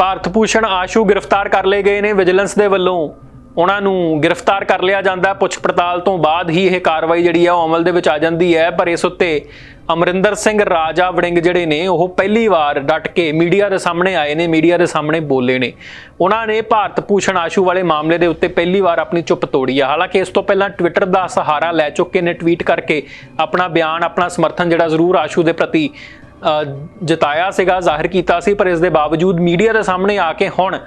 ਭਾਰਤ ਭੂਸ਼ਣ ਆਸ਼ੂ ਗ੍ਰਿਫਤਾਰ ਕਰ ਲਏ ਗਏ ਨੇ। ਵਿਜੀਲੈਂਸ ਦੇ ਵੱਲੋਂ ਉਹਨਾਂ ਨੂੰ ਗ੍ਰਿਫਤਾਰ ਕਰ ਲਿਆ ਜਾਂਦਾ ਪੁੱਛ ਪੜਤਾਲ ਤੋਂ ਬਾਅਦ ਹੀ ਇਹ ਕਾਰਵਾਈ ਜਿਹੜੀ ਆ ਉਹ ਅਮਲ ਦੇ ਵਿੱਚ ਆ ਜਾਂਦੀ ਹੈ। ਪਰ ਇਸ ਉੱਤੇ ਅਮਰਿੰਦਰ ਸਿੰਘ ਰਾਜਾ ਵੜਿੰਗ ਜਿਹੜੇ ਨੇ, ਉਹ ਪਹਿਲੀ ਵਾਰ ਡਟ ਕੇ ਮੀਡੀਆ ਦੇ ਸਾਹਮਣੇ ਆਏ ਨੇ, ਮੀਡੀਆ ਦੇ ਸਾਹਮਣੇ ਬੋਲੇ ਨੇ। ਉਹਨਾਂ ਨੇ ਭਾਰਤ ਭੂਸ਼ਣ ਆਸ਼ੂ ਵਾਲੇ ਮਾਮਲੇ ਦੇ ਉੱਤੇ ਪਹਿਲੀ ਵਾਰ ਆਪਣੀ ਚੁੱਪ ਤੋੜੀ ਹੈ ਹਾਲਾਂਕਿ ਇਸ ਤੋਂ ਪਹਿਲਾਂ ਟਵਿੱਟਰ ਦਾ ਸਹਾਰਾ ਲੈ ਚੁੱਕੇ ਨੇ। ਟਵੀਟ ਕਰਕੇ ਆਪਣਾ ਬਿਆਨ, ਆਪਣਾ ਸਮਰਥਨ ਜਿਹੜਾ ਜ਼ਰੂਰ ਆਸ਼ੂ ਦੇ ਪ੍ਰਤੀ ਜਤਾਇਆ ਸੀਗਾ, ਜ਼ਾਹਿਰ ਕੀਤਾ ਸੀ, ਪਰ ਇਸ ਦੇ ਬਾਵਜੂਦ ਮੀਡੀਆ ਦੇ ਸਾਹਮਣੇ ਆ ਕੇ ਹੁਣ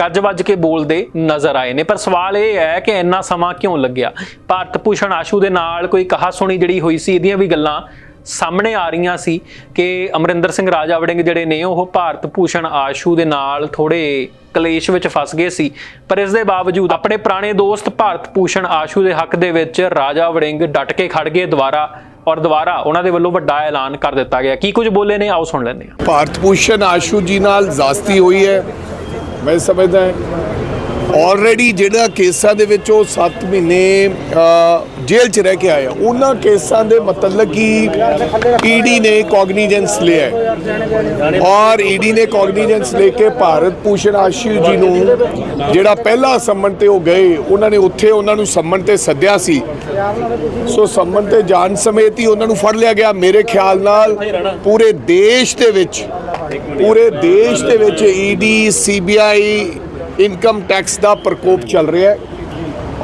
ਗੱਜ ਵੱਜ ਕੇ ਬੋਲਦੇ ਨਜ਼ਰ ਆਏ ਨੇ। ਪਰ ਸਵਾਲ ਇਹ ਹੈ ਕਿ ਇੰਨਾ ਸਮਾਂ ਕਿਉਂ ਲੱਗਿਆ? ਭਾਰਤ ਭੂਸ਼ਣ ਆਸ਼ੂ ਦੇ ਨਾਲ ਕੋਈ ਕਹਾ ਸੁਣੀ ਜਿਹੜੀ ਹੋਈ ਸੀ, ਇਹਦੀਆਂ ਵੀ ਗੱਲਾਂ ਸਾਹਮਣੇ ਆ ਰਹੀਆਂ ਸੀ ਕਿ ਅਮਰਿੰਦਰ ਸਿੰਘ ਰਾਜਾ ਵੜਿੰਗ ਜਿਹੜੇ ਨੇ, ਉਹ ਭਾਰਤ ਭੂਸ਼ਣ ਆਸ਼ੂ ਦੇ ਨਾਲ ਥੋੜੇ ਕਲੇਸ਼ ਵਿੱਚ ਫਸ ਗਏ ਸੀ। ਪਰ ਇਸ ਦੇ ਬਾਵਜੂਦ ਆਪਣੇ ਪੁਰਾਣੇ ਦੋਸਤ ਭਾਰਤ ਭੂਸ਼ਣ ਆਸ਼ੂ ਦੇ ਹੱਕ ਦੇ ਵਿੱਚ ਰਾਜਾ ਵੜਿੰਗ ਡਟ ਕੇ ਖੜ ਗਏ, ਦੁਬਾਰਾ ਔਰ ਦੁਬਾਰਾ ਉਹਨਾਂ ਦੇ ਵੱਲੋਂ ਵੱਡਾ ਐਲਾਨ ਕਰ ਦਿੱਤਾ ਗਿਆ। ਕੀ ਕੁਝ ਬੋਲੇ ਨੇ? ਆਓ ਸੁਣ ਲੈਂਦੇ ਹਾਂ। ਭਾਰਤ ਭੂਸ਼ਣ ਆਸ਼ੂ ਜੀ ਨਾਲ ਜ਼ਾਸਤੀ ਹੋਈ ਹੈ। ਮੈਂ ਸਮਝਦਾ ਆਲਰੇਡੀ ਜਿਹੜਾ ਕੇਸਾਂ ਦੇ ਵਿੱਚ ਉਹ 7 ਮਹੀਨੇ ਜੇਲ੍ਹ 'ਚ ਰਹਿ ਕੇ ਆਇਆ ਉਹਨਾਂ ਕੇਸਾਂ ਦੇ ਮਤਲਬ ਕਿ ਈਡੀ ਨੇ ਕੌਗਨੀਜੈਂਸ ਲਿਆ ਹੈ। ਔਰ ਈਡੀ ਨੇ ਕੌਗਨੀਜੈਂਸ ਲੈ ਕੇ ਭਾਰਤ ਭੂਸ਼ਣ ਆਸ਼ੂ ਜੀ ਨੂੰ ਜਿਹੜਾ ਪਹਿਲਾ ਸੰਮਨ ਤੇ ਉਹ ਗਏ, ਉਹਨਾਂ ਨੇ ਉੱਥੇ ਉਹਨਾਂ ਨੂੰ ਸੰਮਨ ਤੇ ਸੱਦਿਆ ਸੀ। ਸੋ ਸੰਮਨ ਤੇ ਜਾਣ ਸਮੇਤ ਹੀ ਉਹਨਾਂ ਨੂੰ ਫੜ ਲਿਆ ਗਿਆ। ਮੇਰੇ ਖਿਆਲ ਨਾਲ ਪੂਰੇ ਦੇਸ਼ ਦੇ ਵਿੱਚ, ਪੂਰੇ ਦੇਸ਼ ਦੇ ਵਿੱਚ ਈਡੀ ਸੀਬੀਆਈ ਇਨਕਮ ਟੈਕਸ ਦਾ ਪ੍ਰਕੋਪ ਚੱਲ ਰਿਹਾ ਹੈ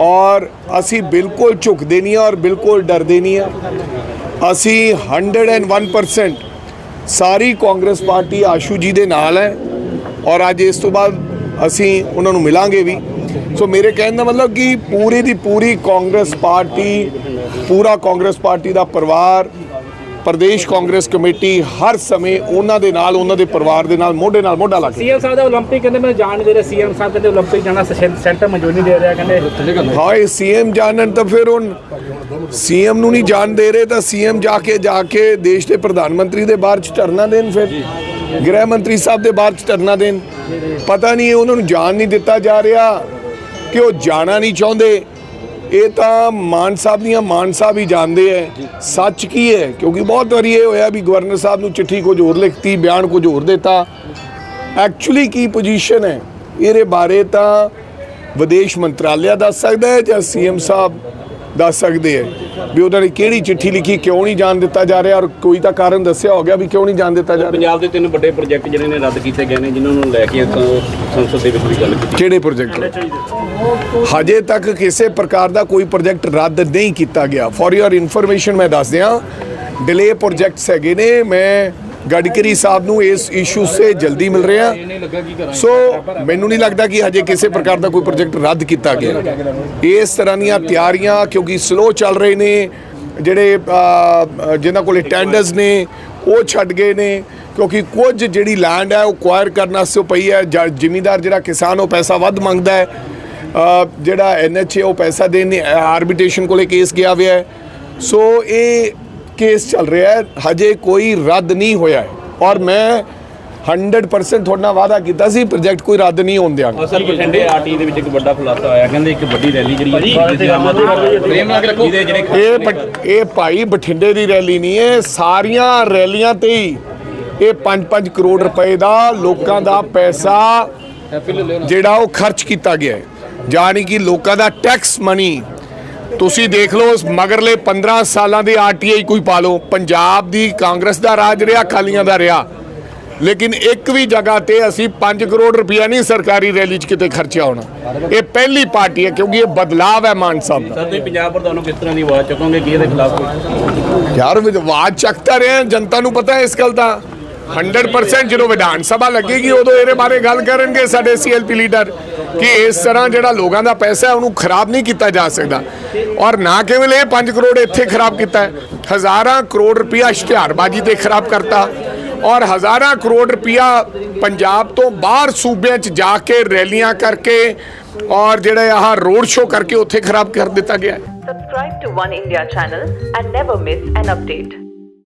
ਔਰ ਅਸੀਂ ਬਿਲਕੁਲ ਝੁਕਦੇ ਨਹੀਂ ਹਾਂ ਔਰ ਬਿਲਕੁਲ ਡਰਦੇ ਨਹੀਂ ਹਾਂ। ਅਸੀਂ 101% ਸਾਰੀ ਕਾਂਗਰਸ ਪਾਰਟੀ ਆਸ਼ੂ ਜੀ ਦੇ ਨਾਲ ਹੈ ਔਰ ਅੱਜ ਇਸ ਤੋਂ ਬਾਅਦ ਅਸੀਂ ਉਹਨਾਂ ਨੂੰ ਮਿਲਾਂਗੇ ਵੀ। ਸੋ ਮੇਰੇ ਕਹਿਣ ਦਾ ਮਤਲਬ ਕਿ ਪੂਰੀ ਦੀ ਪੂਰੀ ਕਾਂਗਰਸ ਪਾਰਟੀ, ਪੂਰਾ ਕਾਂਗਰਸ ਪਾਰਟੀ ਦਾ ਪਰਿਵਾਰ ਪ੍ਰਦੇਸ਼ ਕਾਂਗਰਸ ਕਮੇਟੀ ਹਰ ਸਮੇਂ ਉਹਨਾਂ ਦੇ ਨਾਲ ਉਹਨਾਂ ਦੇ ਪਰਿਵਾਰ ਦੇ ਨਾਲ ਮੋਢੇ ਨਾਲ ਮੋਢਾ ਲਾ ਕੇ ਸੀਐਮ ਸਾਹਿਬ ਦਾ 올림픽 ਕਹਿੰਦੇ ਮੈਂ ਜਾਣ ਨਹੀਂ ਦੇ ਰਿਹਾ ਸੀਐਮ ਸਾਹਿਬ ਕਹਿੰਦੇ 올림픽 ਜਾਣਾ ਸੈਂ- ਸੈਂਟਰ ਮਨਜ਼ੂਰੀ ਨਹੀਂ ਦੇ ਰਿਹਾ ਕਹਿੰਦੇ ਹਾਏ ਸੀਐਮ ਜਾਣਨ ਤਾਂ ਫਿਰ ਹੁਣ ਸੀਐਮ ਨੂੰ ਨਹੀਂ ਜਾਣ ਦੇ ਰਹੇ ਤਾਂ ਸੀਐਮ ਜਾ ਕੇ ਜਾ ਕੇ ਦੇਸ਼ ਦੇ ਪ੍ਰਧਾਨ ਮੰਤਰੀ ਦੇ ਬਾਹਰ ਚ ਧਰਨਾ ਦੇਣ ਫਿਰ ਗ੍ਰਹਿ ਮੰਤਰੀ ਸਾਹਿਬ ਦੇ ਬਾਹਰ ਚ ਧਰਨਾ ਦੇਣ ਪਤਾ ਨਹੀਂ ਉਹਨਾਂ ਨੂੰ ਜਾਣ ਨਹੀਂ ਦਿੱਤਾ ਜਾ ਰਿਹਾ ਕਿ ਉਹ ਜਾਣਾ ਨਹੀਂ ਚਾਹੁੰਦੇ ਇਹ ਤਾਂ ਮਾਨ ਸਾਹਿਬ ਦੀਆਂ ਮਾਨ ਸਾਹਿਬ ਹੀ ਜਾਣਦੇ ਐ। ਸੱਚ ਕੀ ਹੈ ਕਿਉਂਕਿ ਬਹੁਤ ਵਾਰੀ ਇਹ ਹੋਇਆ ਵੀ ਗਵਰਨਰ ਸਾਹਿਬ ਨੂੰ ਚਿੱਠੀ ਕੁਝ ਹੋਰ ਲਿਖਤੀ ਬਿਆਨ ਕੁਝ ਹੋਰ ਦਿੱਤਾ। ਐਕਚੁਅਲੀ ਕੀ ਪੋਜੀਸ਼ਨ ਹੈ ਇਹਦੇ ਬਾਰੇ ਤਾਂ ਵਿਦੇਸ਼ ਮੰਤਰਾਲਿਆ ਦੱਸ ਸਕਦਾ ਹੈ ਜਾਂ ਸੀਐਮ ਸਾਹਿਬ ਦੱਸ ਸਕਦੇ ਹੈ ਵੀ ਉਹਨਾਂ ਨੇ ਕਿਹੜੀ ਚਿੱਠੀ ਲਿਖੀ ਕਿਉਂ ਨਹੀਂ ਜਾਣ ਦਿੱਤਾ ਜਾ ਰਿਹਾ ਔਰ ਕੋਈ ਤਾਂ ਕਾਰਨ ਦੱਸਿਆ ਹੋ ਗਿਆ ਵੀ ਕਿਉਂ ਨਹੀਂ ਜਾਣ ਦਿੱਤਾ ਜਾ ਰਿਹਾ। ਪੰਜਾਬ ਦੇ ਤਿੰਨ ਵੱਡੇ ਪ੍ਰੋਜੈਕਟ ਜਿਹੜੇ ਨੇ ਰੱਦ ਕੀਤੇ ਗਏ ਨੇ ਜਿਨ੍ਹਾਂ ਨੂੰ ਲੈ ਕੇ ਆਪਾਂ ਸੰਸਦ ਦੇ ਵਿੱਚ ਵੀ ਗੱਲ ਕੀਤੀ। ਕਿਹੜੇ ਪ੍ਰੋਜੈਕਟ ਹਜੇ ਤੱਕ ਕਿਸੇ ਪ੍ਰਕਾਰ ਦਾ ਕੋਈ ਪ੍ਰੋਜੈਕਟ ਰੱਦ ਨਹੀਂ ਕੀਤਾ ਗਿਆ। ਫॉर ਯੋਰ ਇਨਫੋਰਮੇਸ਼ਨ ਮੈਂ ਦੱਸ ਦਿਆਂ ਡਿਲੇ ਪ੍ਰੋਜੈਕਟਸ ਹੈਗੇ ਨੇ ਮੈਂ ਗਡਕਰੀ ਸਾਹਿਬ ਨੂੰ ਇਸ ਇਸ਼ੂ ਸੇ ਜਲਦੀ ਮਿਲ ਰਿਹਾ। ਸੋ ਮੈਨੂੰ ਨਹੀਂ ਲੱਗਦਾ ਕਿ ਹਜੇ ਕਿਸੇ ਪ੍ਰਕਾਰ ਦਾ ਕੋਈ ਪ੍ਰੋਜੈਕਟ ਰੱਦ ਕੀਤਾ ਗਿਆ। ਇਸ ਤਰ੍ਹਾਂ ਦੀਆਂ ਤਿਆਰੀਆਂ ਕਿਉਂਕਿ ਸਲੋ ਚੱਲ ਰਹੇ ਨੇ ਜਿਹੜੇ ਅ, ਜਿਨ੍ਹਾਂ ਕੋਲੇ ਟੈਂਡਰਸ ਨੇ ਉਹ ਛੱਡ ਗਏ ਨੇ। ਕਿਉਂਕਿ ਕੁਝ ਜਿਹੜੀ ਲੈਂਡ ਹੈ ਉਹ ਕੁਆਇਰ ਕਰਨ ਵਾਸਤੇ ਉਹ ਪਈ ਹੈ। ਜ਼ਿਮੀਦਾਰ ਜਿਹੜਾ ਕਿਸਾਨ ਉਹ ਪੈਸਾ ਵੱਧ ਮੰਗਦਾ ਹੈ। ਅ, ਜਿਹੜਾ ਐਨਐਚਏ ਉਹ ਪੈਸਾ ਦੇਣ ਆਰਬਿਟ੍ਰੇਸ਼ਨ ਕੋਲੇ ਕੇਸ ਗਿਆ ਹੋਇਆ ਹੈ। ਸੋ ਇਹ ਕੇਸ ਚੱਲ ਰਿਹਾ ਹੈ ਹਜੇ ਕੋਈ ਰੱਦ ਨਹੀਂ ਹੋਇਆ ਹੈ। ਔਰ ਮੈਂ 100% ਤੁਹਾਡੇ ਵਾਅਦਾ ਕੀਤਾ ਸੀ ਪ੍ਰੋਜੈਕਟ ਕੋਈ ਰੱਦ ਨਹੀਂ ਹੋਣ ਦਿਆਂਗਾ। ਅਸਲ ਬਠਿੰਡੇ ਆਰਟੀ ਦੇ ਵਿੱਚ ਇੱਕ ਵੱਡਾ ਖੁਲਾਸਾ ਹੋਇਆ ਕਹਿੰਦੇ ਇੱਕ ਵੱਡੀ ਰੈਲੀ ਜਿਹੜੀ ਇਹ ਇਹ ਭਾਈ ਬਠਿੰਡੇ ਦੀ ਰੈਲੀ ਨਹੀਂ ਇਹ ਸਾਰੀਆਂ ਰੈਲੀਆਂ ਤੇ ਹੀ ਇਹ 5-5 ਕਰੋੜ ਰੁਪਏ ਦਾ ਲੋਕਾਂ ਦਾ ਪੈਸਾ ਜਿਹੜਾ ਉਹ ਖਰਚ ਕੀਤਾ ਗਿਆ ਹੈ। ਯਾਨੀ ਕਿ ਲੋਕਾਂ ਦਾ ਟੈਕਸ ਮਨੀ ਤੁਸੀਂ ਦੇਖ ਲਓ ਮਗਰਲੇ 15 ਸਾਲਾਂ ਦੇ ਆਰਟੀਆਈ ਕੋਈ ਪਾ ਲਓ। ਪੰਜਾਬ ਦੀ ਕਾਂਗਰਸ ਦਾ ਰਾਜ ਰਿਹਾ ਅਕਾਲੀਆਂ ਦਾ ਰਿਹਾ। ਲੇਕਿਨ ਇੱਕ ਵੀ ਜਗ੍ਹਾ ਤੇ ਅਸੀਂ 5 ਕਰੋੜ ਰੁਪਇਆ ਨਹੀਂ ਸਰਕਾਰੀ ਰੈਲੀ 'ਚ ਕਿਤੇ ਖਰਚਿਆ ਹੋਣਾ। ਇਹ ਪਹਿਲੀ ਪਾਰਟੀ ਹੈ ਕਿਉਂਕਿ ਇਹ ਬਦਲਾਵ ਹੈ ਮਾਨ ਸਾਹਿਬ ਦਾ। ਸਰ ਤੁਸੀਂ ਪੰਜਾਬ ਪ੍ਰਧਾਨ ਨੂੰ ਕਿਸ ਤਰ੍ਹਾਂ ਦੀ ਆਵਾਜ਼ ਚੁੱਕੋਗੇ? ਕਿ ਇਹਦੇ ਖਿਲਾਫ ਯਾਰ ਵਿਵਾਦ ਚੱਕਦਾ ਰਿਹਾ ਜਨਤਾ ਨੂੰ ਪਤਾ ਹੈ ਇਸ ਗੱਲ ਦਾ। 100% ਜਦੋਂ ਵਿਧਾਨ ਸਭਾ ਲੱਗੇਗੀ ਉਦੋਂ ਇਹਦੇ ਬਾਰੇ ਗੱਲ ਕਰਨਗੇ ਸਾਡੇ ਸੀਐਲਪੀ ਲੀਡਰ ਕਿ ਇਸ ਤਰ੍ਹਾਂ ਜਿਹੜਾ ਲੋਕਾਂ ਦਾ ਪੈਸਾ ਹੈ, ਉਹਨੂੰ ਖਰਾਬ ਨਹੀਂ ਕੀਤਾ ਜਾ ਸਕਦਾ। ਔਰ ਨਾ ਕੇਵਲ ਇਹ 5 ਕਰੋੜ ਇੱਥੇ ਖਰਾਬ ਕੀਤਾ ਹਜ਼ਾਰਾਂ ਕਰੋੜ ਰੁਪਇਆ ਇਸ਼ਤਿਹਾਰਬਾਜ਼ੀ ਤੇ ਖਰਾਬ ਕਰਤਾ। ਔਰ ਹਜ਼ਾਰਾਂ ਕਰੋੜ ਰੁਪਇਆ ਪੰਜਾਬ ਤੋਂ ਬਾਹਰ ਸੂਬਿਆਂ 'ਚ ਜਾ ਕੇ ਰੈਲੀਆਂ ਕਰਕੇ ਔਰ ਜਿਹੜੇ ਆਹ ਰੋਡ ਸ਼ੋਅ ਕਰਕੇ ਉੱਥੇ ਖਰਾਬ ਕਰ ਦਿੱਤਾ ਗਿਆ ਹੈ। Subscribe to One India channel and never miss an update.